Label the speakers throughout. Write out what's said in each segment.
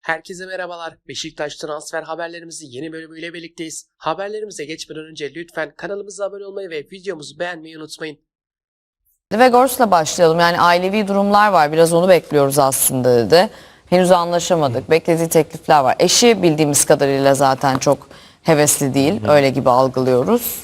Speaker 1: Herkese merhabalar. Beşiktaş transfer haberlerimizin yeni bölümüyle birlikteyiz. Haberlerimize geçmeden önce lütfen kanalımıza abone olmayı ve videomuzu beğenmeyi unutmayın.
Speaker 2: Vegors'la başlayalım. Yani ailevi durumlar var. Biraz onu bekliyoruz aslında dedi. Henüz anlaşamadık. Beklediği teklifler var. Eşi bildiğimiz kadarıyla zaten çok hevesli değil. Öyle gibi algılıyoruz.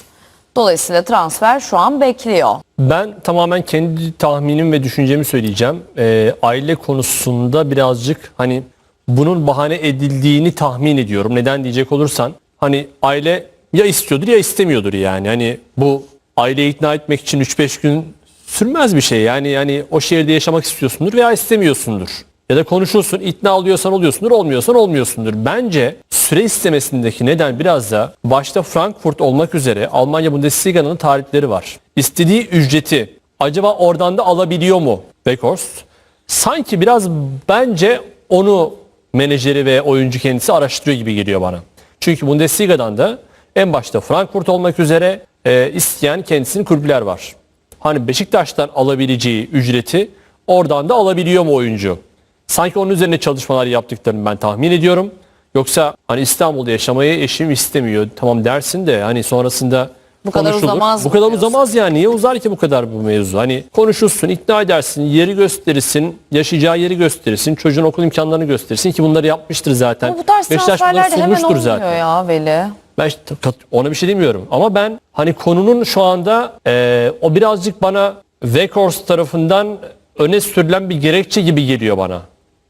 Speaker 2: Dolayısıyla transfer şu an bekliyor.
Speaker 3: Ben tamamen kendi tahminim ve düşüncemi söyleyeceğim. Ee, aile konusunda birazcık hani bunun bahane edildiğini tahmin ediyorum. Neden diyecek olursan hani aile ya istiyordur ya istemiyordur yani. Hani bu aileyi ikna etmek için 3-5 gün sürmez bir şey. Yani yani o şehirde yaşamak istiyorsundur veya istemiyorsundur. Ya da konuşursun, ikna oluyorsan oluyorsundur, olmuyorsan olmuyorsundur. Bence süre istemesindeki neden biraz da başta Frankfurt olmak üzere Almanya Bundesliga'nın tarihleri var. İstediği ücreti acaba oradan da alabiliyor mu Weghorst? Sanki biraz bence onu menajeri ve oyuncu kendisi araştırıyor gibi geliyor bana. Çünkü Bundesliga'dan da en başta Frankfurt olmak üzere e, isteyen kendisinin kulüpler var. Hani Beşiktaş'tan alabileceği ücreti oradan da alabiliyor mu oyuncu? Sanki onun üzerine çalışmalar yaptıklarını ben tahmin ediyorum. Yoksa hani İstanbul'da yaşamayı eşim istemiyor. Tamam dersin de hani sonrasında
Speaker 2: Bu kadar
Speaker 3: konuşulur.
Speaker 2: uzamaz
Speaker 3: Bu
Speaker 2: mı
Speaker 3: kadar
Speaker 2: diyorsun?
Speaker 3: uzamaz yani. Niye uzar ki bu kadar bu mevzu? Hani konuşursun, ikna edersin, yeri gösterirsin, yaşayacağı yeri gösterirsin, çocuğun okul imkanlarını gösterirsin ki bunları yapmıştır zaten.
Speaker 2: Ama bu tarz
Speaker 3: Beşiktaş bunları
Speaker 2: transferler de hemen
Speaker 3: sunmuştur
Speaker 2: olmuyor
Speaker 3: zaten.
Speaker 2: ya Veli.
Speaker 3: Ben işte kat- ona bir şey demiyorum. Ama ben hani konunun şu anda e, o birazcık bana Weghorst tarafından öne sürülen bir gerekçe gibi geliyor bana.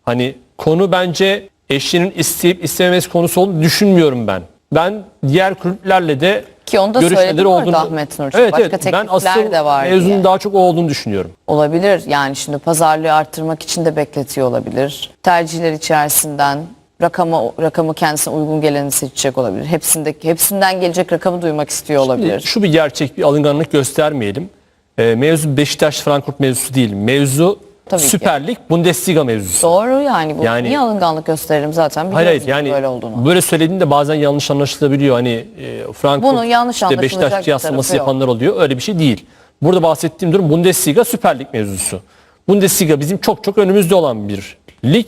Speaker 3: Hani konu bence eşinin isteyip istememesi konusu olduğunu düşünmüyorum ben. Ben diğer kulüplerle de
Speaker 2: Ki onu da
Speaker 3: görüşmeleri olduğunu-
Speaker 2: Ahmet Nur.
Speaker 3: Evet,
Speaker 2: Başka
Speaker 3: evet. Ben
Speaker 2: teklifler de var
Speaker 3: mevzunun
Speaker 2: diye.
Speaker 3: daha çok o olduğunu düşünüyorum.
Speaker 2: Olabilir. Yani şimdi pazarlığı arttırmak için de bekletiyor olabilir. Tercihler içerisinden rakamı rakamı kendisine uygun geleni seçecek olabilir. Hepsindeki hepsinden gelecek rakamı duymak istiyor olabilir.
Speaker 3: Şu bir gerçek bir alınganlık göstermeyelim. E, mevzu Beşiktaş Frankfurt mevzusu değil. Mevzu
Speaker 2: Tabii ki.
Speaker 3: Süper Lig Bundesliga mevzusu.
Speaker 2: Doğru yani bu.
Speaker 3: Yani-
Speaker 2: Niye alınganlık gösterelim zaten biliyoruz
Speaker 3: Hayır hayır yani
Speaker 2: böyle olduğunu.
Speaker 3: böyle söylediğinde bazen yanlış anlaşılabiliyor. Hani e, Frankfurt
Speaker 2: Bunun yanlış
Speaker 3: işte
Speaker 2: anlaşılacak
Speaker 3: Beşiktaş
Speaker 2: bir
Speaker 3: kıyaslaması
Speaker 2: tarafı yok.
Speaker 3: yapanlar oluyor. Öyle bir şey değil. Burada bahsettiğim durum Bundesliga Süper Lig mevzusu. Bundesliga bizim çok çok önümüzde olan bir lig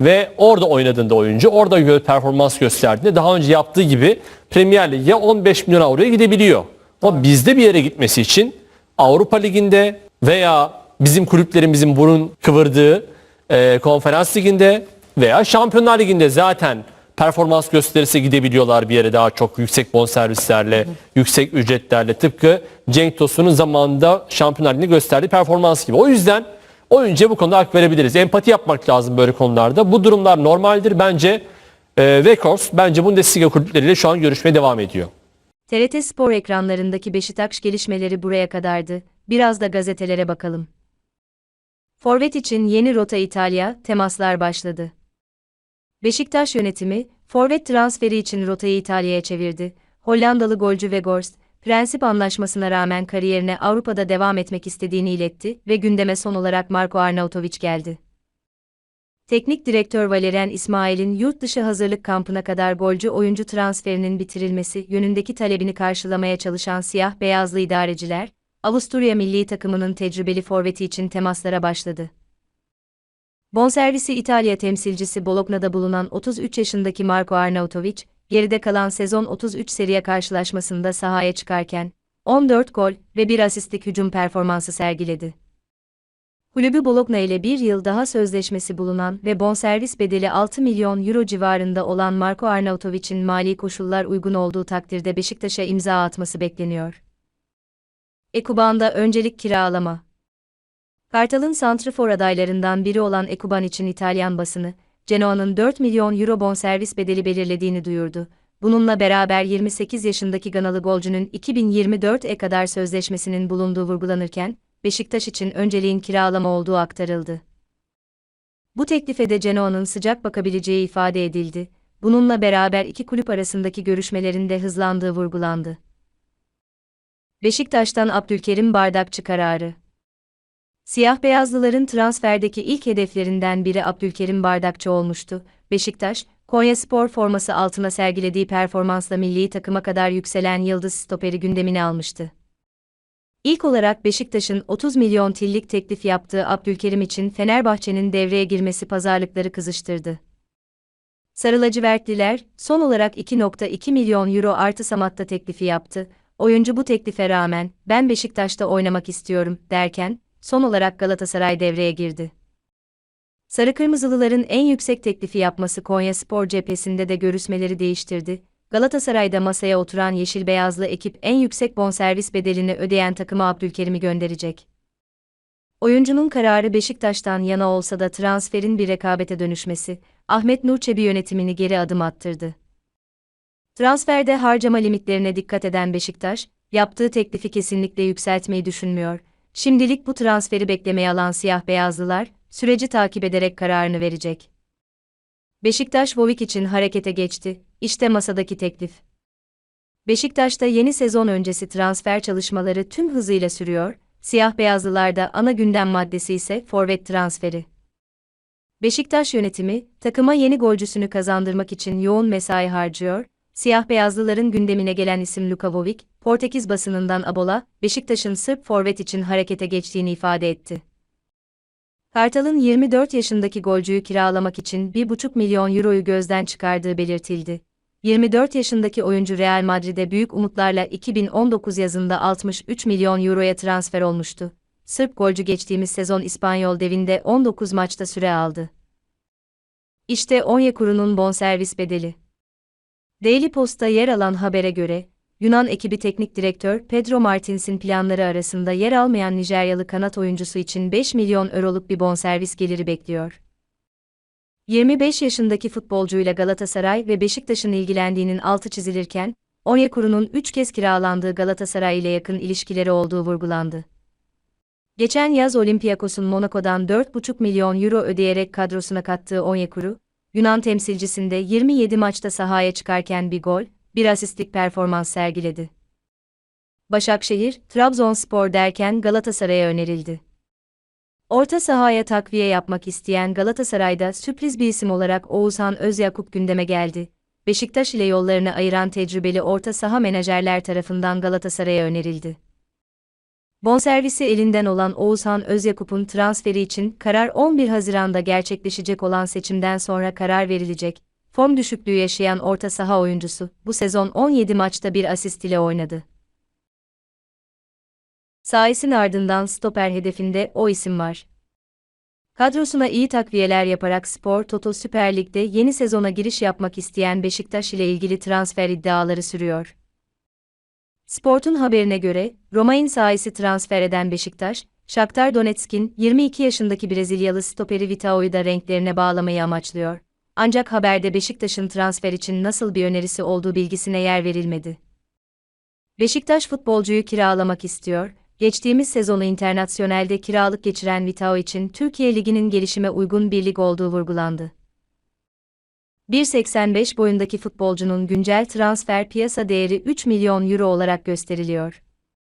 Speaker 3: ve orada oynadığında oyuncu orada gö- performans gösterdiğinde daha önce yaptığı gibi Premier Lig'e 15 milyon avroya gidebiliyor. Ama bizde bir yere gitmesi için Avrupa Ligi'nde veya bizim kulüplerimizin burun kıvırdığı e, konferans liginde veya Şampiyonlar Ligi'nde zaten performans gösterirse gidebiliyorlar bir yere daha çok yüksek bonservislerle, yüksek ücretlerle tıpkı Cenk Tosun'un zamanında Şampiyonlar Ligi'nde gösterdiği performans gibi. O yüzden oyuncuya bu konuda hak verebiliriz. Empati yapmak lazım böyle konularda. Bu durumlar normaldir. Bence e, Weghorst bence Bundesliga kulüpleriyle şu an görüşmeye devam ediyor.
Speaker 4: TRT Spor ekranlarındaki Beşiktaş gelişmeleri buraya kadardı. Biraz da gazetelere bakalım. Forvet için yeni rota İtalya, temaslar başladı. Beşiktaş yönetimi, forvet transferi için rotayı İtalya'ya çevirdi. Hollandalı golcü Weghorst, prensip anlaşmasına rağmen kariyerine Avrupa'da devam etmek istediğini iletti ve gündeme son olarak Marco Arnautovic geldi. Teknik direktör Valerian İsmail'in yurt dışı hazırlık kampına kadar golcü oyuncu transferinin bitirilmesi yönündeki talebini karşılamaya çalışan siyah beyazlı idareciler, Avusturya milli takımının tecrübeli forveti için temaslara başladı. Bonservisi İtalya temsilcisi Bologna'da bulunan 33 yaşındaki Marco Arnautovic, geride kalan sezon 33 seriye karşılaşmasında sahaya çıkarken, 14 gol ve 1 asistlik hücum performansı sergiledi. Kulübü Bologna ile bir yıl daha sözleşmesi bulunan ve bonservis bedeli 6 milyon euro civarında olan Marco Arnautovic'in mali koşullar uygun olduğu takdirde Beşiktaş'a imza atması bekleniyor. Ekuban'da öncelik kiralama. Kartal'ın santrifor adaylarından biri olan Ekuban için İtalyan basını, Genoa'nın 4 milyon euro bonservis bedeli belirlediğini duyurdu. Bununla beraber 28 yaşındaki Ganalı golcünün 2024'e kadar sözleşmesinin bulunduğu vurgulanırken, Beşiktaş için önceliğin kiralama olduğu aktarıldı. Bu teklife de Genoa'nın sıcak bakabileceği ifade edildi. Bununla beraber iki kulüp arasındaki görüşmelerin de hızlandığı vurgulandı. Beşiktaş'tan Abdülkerim Bardakçı kararı. Siyah beyazlıların transferdeki ilk hedeflerinden biri Abdülkerim Bardakçı olmuştu. Beşiktaş, Konya Spor forması altına sergilediği performansla milli takıma kadar yükselen Yıldız stoperi gündemine almıştı. İlk olarak Beşiktaş'ın 30 milyon tillik teklif yaptığı Abdülkerim için Fenerbahçe'nin devreye girmesi pazarlıkları kızıştırdı. Sarı lacivertliler, son olarak 2.2 milyon euro artı Samat'ta teklifi yaptı. Oyuncu bu teklife rağmen, ben Beşiktaş'ta oynamak istiyorum, derken, son olarak Galatasaray devreye girdi. Sarı Kırmızılıların en yüksek teklifi yapması Konya Spor cephesinde de görüşmeleri değiştirdi. Galatasaray'da masaya oturan Yeşil Beyazlı ekip en yüksek bonservis bedelini ödeyen takıma Abdülkerim'i gönderecek. Oyuncunun kararı Beşiktaş'tan yana olsa da transferin bir rekabete dönüşmesi, Ahmet Nur Çebi yönetimini geri adım attırdı. Transferde harcama limitlerine dikkat eden Beşiktaş, yaptığı teklifi kesinlikle yükseltmeyi düşünmüyor. Şimdilik bu transferi beklemeye alan siyah beyazlılar, süreci takip ederek kararını verecek. Beşiktaş Vovik için harekete geçti, işte masadaki teklif. Beşiktaş'ta yeni sezon öncesi transfer çalışmaları tüm hızıyla sürüyor, siyah beyazlılarda ana gündem maddesi ise forvet transferi. Beşiktaş yönetimi, takıma yeni golcüsünü kazandırmak için yoğun mesai harcıyor, siyah beyazlıların gündemine gelen isim Luka Vovic, Portekiz basınından Abola, Beşiktaş'ın Sırp forvet için harekete geçtiğini ifade etti. Kartal'ın 24 yaşındaki golcüyü kiralamak için 1,5 milyon euroyu gözden çıkardığı belirtildi. 24 yaşındaki oyuncu Real Madrid'e büyük umutlarla 2019 yazında 63 milyon euroya transfer olmuştu. Sırp golcü geçtiğimiz sezon İspanyol devinde 19 maçta süre aldı. İşte Onyekuru'nun bonservis bedeli. Daily Post'ta yer alan habere göre, Yunan ekibi teknik direktör Pedro Martins'in planları arasında yer almayan Nijeryalı kanat oyuncusu için 5 milyon euroluk bir bonservis geliri bekliyor. 25 yaşındaki futbolcuyla Galatasaray ve Beşiktaş'ın ilgilendiğinin altı çizilirken, Onyekuru'nun 3 kez kiralandığı Galatasaray ile yakın ilişkileri olduğu vurgulandı. Geçen yaz Olympiakos'un Monaco'dan 4,5 milyon euro ödeyerek kadrosuna kattığı Onyekuru, Yunan temsilcisinde 27 maçta sahaya çıkarken bir gol, bir asistlik performans sergiledi. Başakşehir, Trabzonspor derken Galatasaray'a önerildi. Orta sahaya takviye yapmak isteyen Galatasaray'da sürpriz bir isim olarak Oğuzhan Özyakup gündeme geldi. Beşiktaş ile yollarını ayıran tecrübeli orta saha menajerler tarafından Galatasaray'a önerildi. Bonservisi elinden olan Oğuzhan Özyakup'un transferi için karar 11 Haziran'da gerçekleşecek olan seçimden sonra karar verilecek. Form düşüklüğü yaşayan orta saha oyuncusu bu sezon 17 maçta bir asist ile oynadı. Sais'in ardından stoper hedefinde o isim var. Kadrosuna iyi takviyeler yaparak Spor Toto Süper Lig'de yeni sezona giriş yapmak isteyen Beşiktaş ile ilgili transfer iddiaları sürüyor. Sport'un haberine göre, Romain Sais'i transfer eden Beşiktaş, Shakhtar Donetsk'in 22 yaşındaki Brezilyalı stoperi Vitao'yu da renklerine bağlamayı amaçlıyor. Ancak haberde Beşiktaş'ın transfer için nasıl bir önerisi olduğu bilgisine yer verilmedi. Beşiktaş futbolcuyu kiralamak istiyor, geçtiğimiz sezonu internasyonelde kiralık geçiren Vitao için Türkiye Ligi'nin gelişime uygun bir lig olduğu vurgulandı. 1.85 boyundaki futbolcunun güncel transfer piyasa değeri 3 milyon euro olarak gösteriliyor.